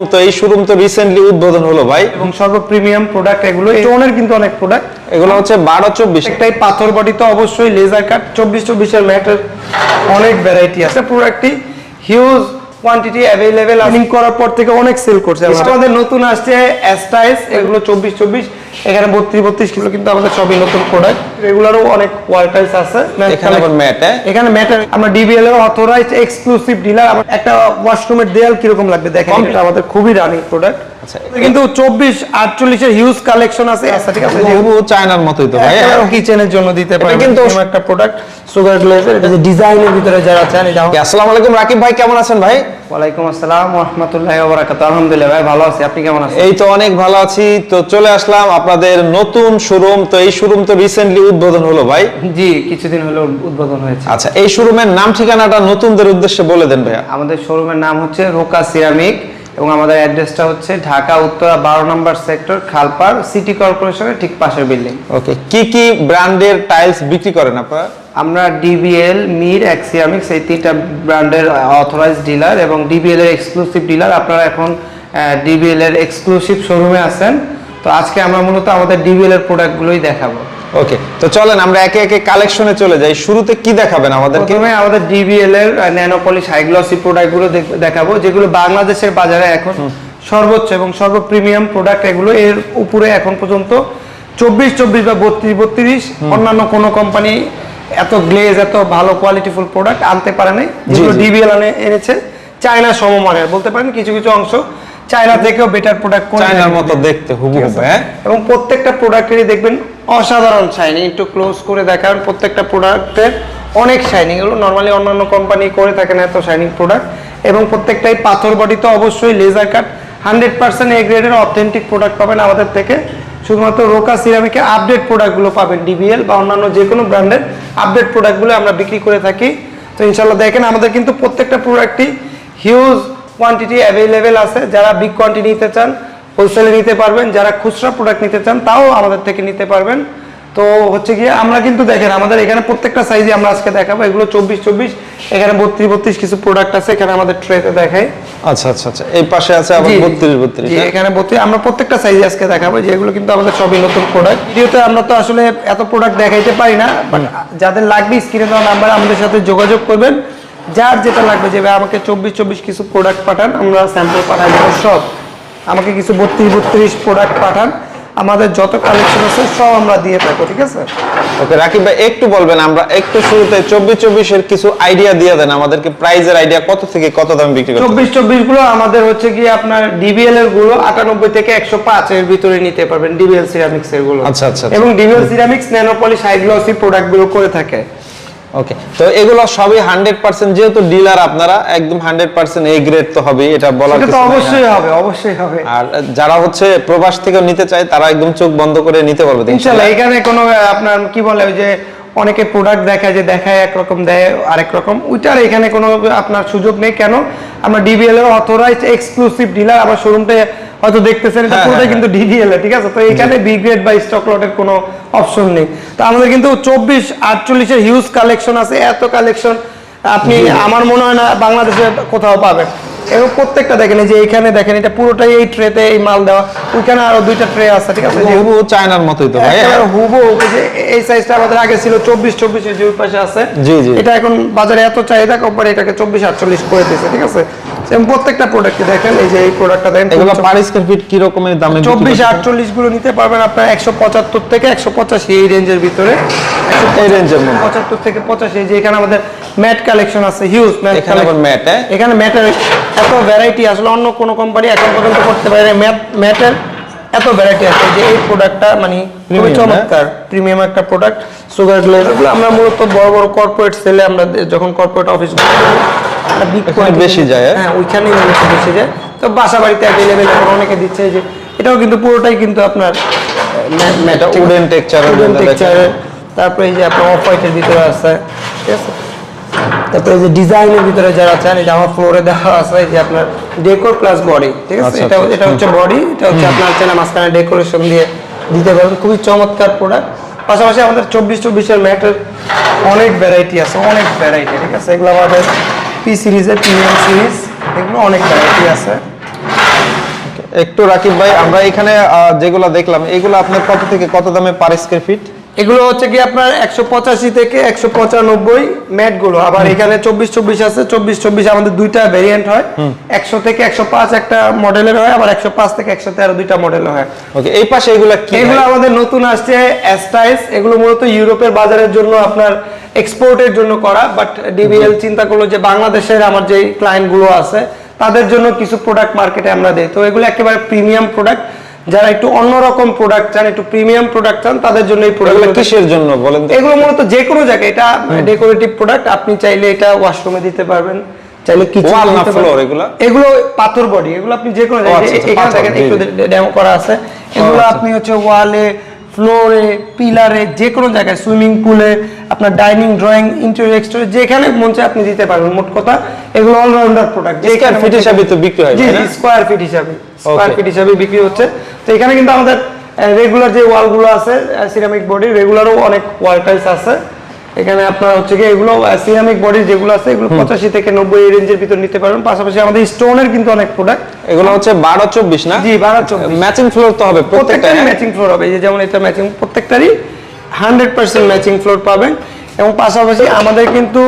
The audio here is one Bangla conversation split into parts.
তো এই শোরুম তো রিসেন্টলি উদ্বোধন হলো ভাই। এবং সর্ব প্রিমিয়াম প্রোডাক্ট এগুলো স্টোনের কিন্তু অনেক প্রোডাক্ট এগুলো হচ্ছে বারো চব্বিশ। একটাই পাথর বডি তো অবশ্যই লেজার কাট চব্বিশ চব্বিশের ম্যাটের অনেক ভ্যারাইটি আছে। প্রোডাক্টটি হিউজ কোয়ান্টিটি অ্যাভেলেবেল আর্নিং করার পর থেকে অনেক সেল করছে আমাদের। নতুন আসছে অ্যাস্টাইস এগুলো চব্বিশ চব্বিশ এখানে বত্রিশ বত্রিশ কিলো কিন্তু আমাদের সবই নতুন প্রোডাক্ট রেগুলারও অনেক কোয়ালিটিস আছে। এখানে আবার ম্যাট এখানে ম্যাটার আমরা ডিবিএল এর অথরাইজড এক্সক্লুসিভ ডিলার একটা ওয়াশরুমের দেয়াল কীরকম লাগবে দেখেন। এটা আমাদের খুবই রানিং প্রোডাক্ট আচ্ছা, হিউজ কালেকশন আছে আচ্ছা ঠিক আছে বহু চায়নার মতোই তো ভাই। কিচেনের জন্য দিতে পারে কিন্তু- কিন্তু একটা প্রোডাক্ট সুগার গ্লেজের এটা যে ডিজাইনের ভিতরে যারা চান এটা আসসালামু আলাইকুম রাকিব ভাই কেমন আছেন ভাই? ওয়ালাইকুম আসসালাম ওয়া ওয়া বারাকাতুহু আলহামদুলিল্লাহ ভাই ভালো আছি। আপনি কেমন আছেন? এই তো অনেক ভালো আছি। তো চলে আসলাম আপনাদের নতুন শোরুম তো এই শোরুম তো রিসেন্টলি উদ্বোধন হলো ভাই। জি কিছুদিন হলো উদ্বোধন হয়েছে। আচ্ছা এই শোরুমের নাম ঠিকানাটা নতুনদের উদ্দেশ্যে বলে দেন ভাইয়া। আমাদের শোরুমের নাম হচ্ছে রোকা সিরামিক। এবং আমাদের অ্যাড্রেসটা হচ্ছে ঢাকা উত্তরা বারো নম্বর সেক্টর খালপার সিটি কর্পোরেশনের ঠিক পাশের বিল্ডিং। ওকে কি কি ব্র্যান্ডের টাইলস বিক্রি করেন আপনারা? আমরা ডিবিএল মির অ্যাক্সিয়ামিক্স এই তিনটা ব্র্যান্ডের অথরাইজ ডিলার এবং ডিবিএল এর এক্সক্লুসিভ ডিলার আপনারা এখন ডিবিএল এর এক্সক্লুসিভ শোরুমে আছেন। তো আজকে আমরা মূলত আমাদের ডিবিএল এর প্রোডাক্টগুলোই দেখাবো। ওকে তো চলেন আমরা একে একে কালেকশনে চলে যাই। শুরুতে কি দেখাবেন আমাদেরকে? প্রথমে আমাদের ডিবিএল এর ন্যানোপলিশ হাইগ্লসি প্রোডাক্টগুলো দেখাবো যেগুলো বাংলাদেশের বাজারে এখন সর্বোচ্চ এবং সর্ব প্রিমিয়াম প্রোডাক্ট এগুলো। এর উপরে এখন পর্যন্ত চব্বিশ চব্বিশ বা বত্রিশ বত্রিশ। অন্যান্য কোনো কোম্পানি এত গ্লেজ এত ভালো কোয়ালিটিফুল প্রোডাক্ট আনতে পারে নাই। যেগুলো। ডিবিএল আনে এনেছে চায়না সমমানের বলতে পারেন কিছু কিছু অংশ। চায়না থেকেও বেটার প্রোডাক্ট চায়নার মতো দেখতে হুবহু হ্যাঁ? এবং প্রত্যেকটা প্রোডাক্টেরই দেখবেন অসাধারণ শাইনিং একটু ক্লোজ করে দেখান। প্রত্যেকটা প্রোডাক্টের অনেক শাইনিং এগুলো নর্মালি অন্যান্য কোম্পানি করে থাকে না এত শাইনিং প্রোডাক্ট এবং প্রত্যেকটাই পাথর বডি তো অবশ্যই laser cut hundred percent A গ্রেডের অথেন্টিক প্রোডাক্ট পাবেন আমাদের থেকে। শুধুমাত্র রোকা সিরামিকের আপডেট প্রোডাক্টগুলো পাবেন ডিবিএল বা অন্যান্য যে কোনো ব্র্যান্ডের আপডেট প্রোডাক্টগুলো আমরা বিক্রি করে থাকি। তো ইনশাল্লাহ দেখেন, আমাদের কিন্তু প্রত্যেকটা প্রোডাক্টই হিউজ কোয়ান্টিটি অ্যাভেলেবেল আছে। যারা বিগ কোয়ান্টিটি নিতে চান হোলসেলে নিতে পারবেন যারা খুচরা প্রোডাক্ট নিতে চান তাও আমাদের থেকে নিতে পারবেন। তো হচ্ছে গিয়ে আমরা কিন্তু দেখেন আমাদের এখানে প্রত্যেকটা সাইজে আমরা আজকে দেখাবো। এগুলো চব্বিশ চব্বিশ এখানে বত্রিশ বত্রিশ কিছু প্রোডাক্ট আছে এখানে আমাদের ট্রেতে দেখাই। আচ্ছা আচ্ছা আচ্ছা এই পাশে আছে আবার বত্রিশ বত্রিশ এখানে বত্রিশ আমরা প্রত্যেকটা সাইজে আজকে দেখাবো যেগুলো কিন্তু আমাদের সবই নতুন প্রোডাক্ট ভিডিওতে আমরা তো আসলে এত প্রোডাক্ট দেখাইতে পারি না বাট যাদের লাগবে স্ক্রিনে দেওয়া নাম্বার আমাদের সাথে যোগাযোগ করবেন। যার যেটা লাগবে যে আমাকে চব্বিশ চব্বিশ কিছু প্রোডাক্ট পাঠান আমরা স্যাম্পল পাঠাই দেবো সব। আমাকে কিছু বত্রিশ বত্রিশ প্রোডাক্ট পাঠান। আমাদের যত কালেকশন আছে সব আমরা দিয়ে থাকব ঠিক আছে? ওকে রাকিব ভাই একটু বলবেন আমরা একটু শুরুতে চব্বিশ চব্বিশের কিছু আইডিয়া দিয়ে দেন আমাদেরকে প্রাইজের আইডিয়া কত থেকে কত দাম বিক্রি করতে চব্বিশ চব্বিশগুলো আমাদের হচ্ছে কি আপনার ডিবিএল এরগুলো আটানব্বই থেকে একশো পাঁচ এর ভিতরে নিতে পারবেন ডিবিএল সিরামিক্স এরগুলো। আচ্ছা, আচ্ছা, আচ্ছা। এবং ডিবিএল সিরামিক্স ন্যানোপলিশ হাইগ্লসি প্রোডাক্টগুলো করে থাকে। ওকে তো এগুলো সবই হান্ড্রেড পার্সেন্ট যেহেতু ডিলার আপনারা একদম হান্ড্রেড পার্সেন্ট এ গ্রেড তো হবে এটা বলার সেটা কিছু তো অবশ্যই হবে অবশ্যই হবে। আর যারা হচ্ছে প্রবাস থেকে নিতে চায় তারা একদম চোখ বন্ধ করে নিতে পারবে ইনশাল্লাহ ইনশাআল্লাহ। এখানে কোনো আপনার কি বলে ওই যে অনেকে প্রোডাক্ট দেখায় যে দেখায় একরকম দেয় আরেক রকম ওইটার এখানে কোনো আপনার সুযোগ নেই। কেন? আমরা ডিবিএল এর অথরাইজড এক্সক্লুসিভ ডিলার আমার শোরুমটা হয়তো দেখতেছেন এটা হ্যাঁ, পুরোটাই হ্যাঁ, কিন্তু ডিবিএল ঠিক আছে? তো এখানে বি গ্রেড বা স্টক লটের কোনো অপশন নেই। তো আমাদের কিন্তু চব্বিশ আটচল্লিশের হিউজ কালেকশন আছে। এত কালেকশন আপনি আমার মনে হয় না বাংলাদেশে কোথাও পাবেন। এবং প্রত্যেকটা দেখেন এই যে এখানে দেখেন এটা পুরোটাই এই ট্রেতে এই মাল দেওয়া। ওইখানে আরও দুইটা ট্রে আছে ঠিক আছে? হুবু চায়নার মতোই তো ভাই ওই যে এই সাইজটা আমাদের আগে ছিল চব্বিশ চব্বিশ যে ওই পাশে আছে। জি, জি। এটা এখন বাজারে এত চাহিদা কোম্পানি এটাকে চব্বিশ আটচল্লিশ করে দিয়েছে ঠিক আছে? এবং প্রত্যেকটা প্রোডাক্ট দেখেন এই যে এই প্রোডাক্টটা দেখেন এগুলো পার স্কয়ার ফিট কি রকমের দামে বিক্রি চব্বিশ করতে- আটচল্লিশগুলো নিতে পারবেন আপনার একশো পঁচাত্তর থেকে একশো পঁচাশি এই রেঞ্জের ভিতরে। এই রেঞ্জের মধ্যে। পঁচাত্তর থেকে পঁচাশি যে এখানে আমাদের ম্যাট কালেকশন আছে হিউজ ম্যাট এখানে আবার ম্যাট এখানে ম্যাটের এত ভ্যারাইটি আসলে অন্য কোনো কোম্পানি এখন পর্যন্ত করতে পারে ম্যাট ম্যাটের এত ভ্যারাইটি আছে যে এই প্রোডাক্টটা মানে খুবই চমৎকার প্রিমিয়াম একটা প্রোডাক্ট সুগার গ্লেজ এগুলো আমরা মূলত বড় বড় কর্পোরেট সেলে আমরা যখন কর্পোরেট অফিস বেশি যায়, হ্যাঁ? হ্যাঁ ওইখানেই মূলত বেশি যায়। তো বাসা বাড়িতে অ্যাভেলেবেল এখন অনেকে দিচ্ছে যে এটাও কিন্তু পুরোটাই কিন্তু আপনার এটা উডেন টেক্সচারের উডেন টেক্সচারের তারপরে এই যে আপনার অফ হোয়াইটের ভিতরে আছে ঠিক আছে? তারপরে যে ডিজাইনের ভিতরে যারা চান এটা আমার ফ্লোরে দেওয়া আছে যে আপনার ডেকোর প্লাস বডি ঠিক আছে? আচ্ছা, এটা আচ্ছা, এটা হচ্ছে বডি এটা হচ্ছে আপনার চেনা মাঝখানে ডেকোরেশন দিয়ে দিতে পারবেন। খুবই চমৎকার প্রোডাক্ট পাশাপাশি আমাদের চব্বিশ চব্বিশের ম্যাটের অনেক ভ্যারাইটি আছে অনেক ভ্যারাইটি ঠিক আছে? এগুলো আমাদের পি সিরিজের প্রিমিয়াম সিরিজ এগুলো অনেক ভ্যারাইটি আছে। একটু রাকিব ভাই আমরা এখানে যেগুলো দেখলাম এগুলো আপনার কত থেকে কত দামে পার স্কয়ার ফিট এগুলো হচ্ছে কি আপনার একশো পঁচাশি থেকে একশো পঁচানব্বই ম্যাটগুলো আবার এখানে চব্বিশ চব্বিশ আছে চব্বিশ চব্বিশ আমাদের দুইটা ভেরিয়েন্ট হয়। একশো থেকে একশো পাঁচ একটা মডেলের হয় আবার একশো পাঁচ থেকে একশো তেরো দুইটা মডেলের হয়। ওকে এই পাশে এগুলো এগুলো আমাদের নতুন আসছে অ্যাস্টাইস এগুলো মূলত ইউরোপের বাজারের জন্য আপনার এক্সপোর্টের জন্য করা বাট ডিবিএল চিন্তা করল যে বাংলাদেশের আমার যে ক্লায়েন্টগুলো আছে তাদের জন্য কিছু প্রোডাক্ট মার্কেটে আমরা দেই। তো এগুলো একেবারে প্রিমিয়াম প্রোডাক্ট যারা একটু অন্যরকম প্রোডাক্ট চান একটু প্রিমিয়াম প্রোডাক্ট চান তাদের জন্য এই প্রোডাক্ট কিসের জন্য বলেন তো? এগুলো মূলত যে কোনো জায়গায় এটা ডেকোরেটিভ প্রোডাক্ট আপনি চাইলে এটা ওয়াশরুমে দিতে পারবেন চাইলে না floor এগুলা? এগুলো পাথর বডি এগুলো আপনি যে কোনো জায়গায় আচ্ছা, আচ্ছা, এখানে দেখেন একটু ডেমো করা আছে। এগুলো আচ্ছা। আপনি হচ্ছে ওয়ালে ফ্লোরে পিলারে যে কোনো জায়গায় সুইমিং পুলে আপনার ডাইনিং ড্রয়িং ইন্টেরিয়র এক্সটেরিয়র যেখানে মন চায় আপনি দিতে পারবেন মোট কথা। এগুলো অলরাউন্ডার প্রোডাক্ট Square ফিট হিসাবে তো বিক্রি হয়, জি? স্কোয়ার ফিট হিসাবে স্কোয়ার ফিট হিসাবে বিক্রি হচ্ছে। তো এখানে কিন্তু আমাদের রেগুলার যে ওয়ালগুলো আছে সিরামিক বডি রেগুলারও অনেক ওয়াল টাইলস আছে। এখানে আপনার হচ্ছে কি এগুলো সিরামিক বডি যেগুলো আছে এগুলো পঁচাশি থেকে নব্বই রেঞ্জের ভিতর নিতে পারবেন। পাশাপাশি আমাদের স্টোনের কিন্তু অনেক প্রোডাক্ট এগুলো হচ্ছে বারো চব্বিশ না? জি বারো চব্বিশ। ম্যাচিং ফ্লোর তো হবে প্রত্যেকটা? ম্যাচিং ফ্লোর হবে। এই যে যেমন এটা ম্যাচিং প্রত্যেকটারই হান্ড্রেড পার্সেন্ট ম্যাচিং ফ্লোর পাবেন। এবং পাশাপাশি আমাদের কিন্তু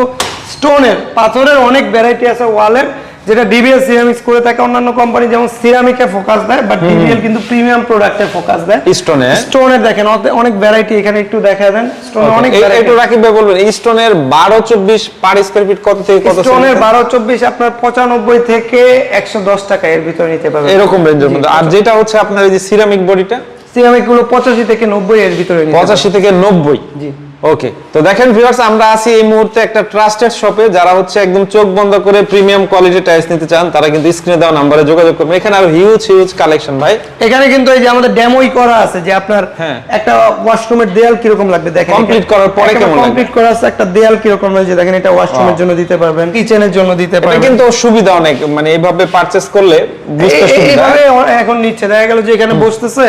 স্টোনের পাথরের অনেক ভ্যারাইটি আছে ওয়ালের যেটা ডিবিএল সিরামিক্স করে থাকে অন্যান্য কোম্পানি যেমন সিরামিকে ফোকাস দেয় বাট ডিবিএল কিন্তু প্রিমিয়াম প্রোডাক্টে ফোকাস দেয়। এ? স্টোনের দেখেন অনেক ভ্যারাইটি এখানে একটু দেখা দেন। স্টোনের অনেক একটু রাকিব ভাই বলবেন স্টোনের বারো চব্বিশ পার স্কয়ার ফিট কত থেকে কত স্টোনের সেন্ট? বারো চব্বিশ আপনার পঁচানব্বই থেকে একশো দশ টাকা এর ভিতরে নিতে পারবেন। এরকম রেঞ্জের মধ্যে। আর যেটা হচ্ছে আপনার এই যে সিরামিক বডিটা সিরামিকগুলো পঁচাশি থেকে নব্বই এর ভিতরে নিতে পারবেন। পঁচাশি থেকে নব্বই। জি। ওকে তো দেখেন ভিউয়ার্স আমরা আছি এই মুহূর্তে একটা ট্রাস্টেড শপে যারা হচ্ছে একদম চোখ বন্ধ করে প্রিমিয়াম কোয়ালিটি টাইলস নিতে চান তারা কিন্তু স্ক্রিনে দেওয়া নাম্বারে যোগাযোগ করবেন। এখানে আর হিউজ হিউজ কালেকশন ভাই। এখানে কিন্তু এই যে আমাদের ডেমোই করা আছে যে আপনার হ্যাঁ। একটা ওয়াশরুমের দেয়াল কীরকম লাগবে দেখেন Complete করার পরে কেমন লাগবে? কমপ্লিট করা আছে একটা দেয়াল কীরকম লাগবে দেখেন এটা ওয়াশরুমের জন্য দিতে পারবেন কিচেনের জন্য দিতে পারবেন। এটা কিন্তু সুবিধা অনেক মানে এইভাবে পারচেস করলে বুঝতে সুবিধা। এইভাবে এখন নিচ্ছে দেখা গেল যে এখানে বসতেছে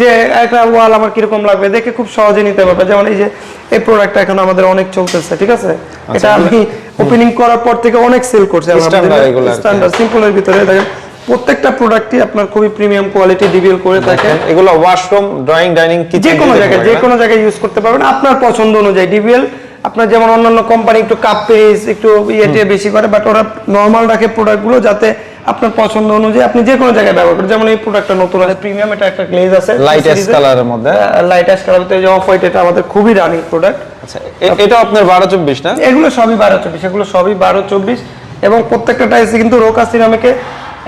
যে একটা ওয়াল আমার কীরকম লাগবে দেখে খুব সহজে নিতে পারবে। যেমন এই যে এই প্রোডাক্টটা এখন আমাদের অনেক চলতেছে ঠিক আছে? এটা আমি ওপেনিং করার পর থেকে অনেক সেল করছি। স্ট্যান্ডার্ড সিম্পলের ভিতরে। দেখেন প্রত্যেকটা প্রোডাক্টই আপনার খুবই প্রিমিয়াম কোয়ালিটি ডিবিএল করে থাকে। এগুলো ওয়াশরুম ড্রয়িং ডাইনিং কিচেন যে কোনো জায়গায় যে কোনো জায়গায় ইউজ করতে পারবেন। আপনার পছন্দ অনুযায়ী ডিবিএল আপনার যেমন অন্যান্য কোম্পানি একটু কাপ পেরিস একটু ইয়েটে বেশি করে বাট ওরা নর্মাল রাখে প্রোডাক্টগুলো যাতে আপনার পছন্দ অনুযায়ী আপনি যে কোনো জায়গায় ব্যবহার করেন। যেমন এই প্রোডাক্টটা নতুন আছে প্রিমিয়াম এটা একটা গ্লেজ আছে লাইট অ্যাশ কালারের মধ্যে। লাইট অ্যাশ কালার যে অফ হোয়াইট এটা আমাদের খুবই রানিং প্রোডাক্ট আচ্ছা এটা আপনার বারো চব্বিশ না? এগুলো সবই বারো চব্বিশ এগুলো সবই বারো চব্বিশ। এবং প্রত্যেকটা টাইসে কিন্তু রোকা সিরামিকে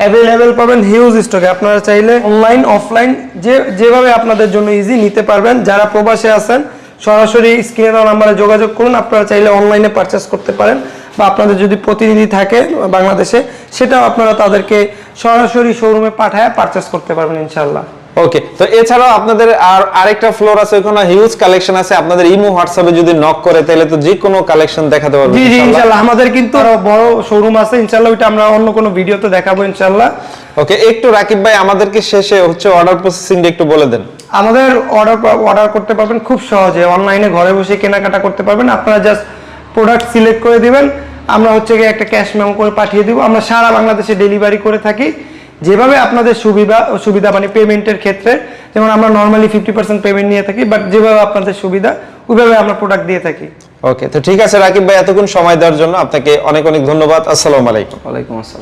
অ্যাভেলেবেল পাবেন হিউজ স্টকে আপনারা চাইলে অনলাইন অফলাইন যে যেভাবে আপনাদের জন্য ইজি নিতে পারবেন। যারা প্রবাসে আছেন সরাসরি স্ক্রিনে দেওয়া নাম্বারে যোগাযোগ করুন। আপনারা চাইলে অনলাইনে পারচেস করতে পারেন। বা আপনাদের যদি প্রতিনিধি থাকে বাংলাদেশে সেটাও আপনারা তাদেরকে সরাসরি শোরুমে পাঠায় পারচেস করতে পারবেন ইনশাল্লাহ ওকে তো এছাড়াও আপনাদের আর আরেকটা ফ্লোর আছে ওখানে হিউজ কালেকশন আছে। আপনাদের ইমো হোয়াটসঅ্যাপে যদি নক করে তাহলে তো যে কোনো কালেকশন দেখাতে পারবেন জি জি ইনশাআল্লাহ। আমাদের কিন্তু আরও বড় শোরুম আছে ইনশাল্লাহ ওইটা আমরা অন্য কোনো ভিডিওতে দেখাবো ইনশাল্লাহ ওকে একটু রাকিব ভাই আমাদেরকে শেষে হচ্ছে অর্ডার প্রসেসিংটা একটু বলে দেন। আমাদের অর্ডার অর্ডার করতে পারবেন খুব সহজে। অনলাইনে ঘরে বসে কেনাকাটা করতে পারবেন। আপনারা জাস্ট প্রোডাক্ট সিলেক্ট করে দিবেন। আমরা হচ্ছে গিয়ে একটা ক্যাশ মেমো করে পাঠিয়ে দেবো। আমরা সারা বাংলাদেশে ডেলিভারি করে থাকি। যেভাবে আপনাদের সুবিধা সুবিধা মানে পেমেন্টের ক্ষেত্রে যেমন আমরা নর্মালি ফিফটি পার্সেন্ট পেমেন্ট নিয়ে থাকি বাট যেভাবে আপনাদের সুবিধা ওইভাবে আমরা প্রোডাক্ট দিয়ে থাকি। ওকে তো ঠিক আছে রাকিব ভাই এতক্ষণ সময় দেওয়ার জন্য আপনাকে অনেক অনেক ধন্যবাদ। আসসালামু আলাইকুম। ওয়ালাইকুম আসসালাম।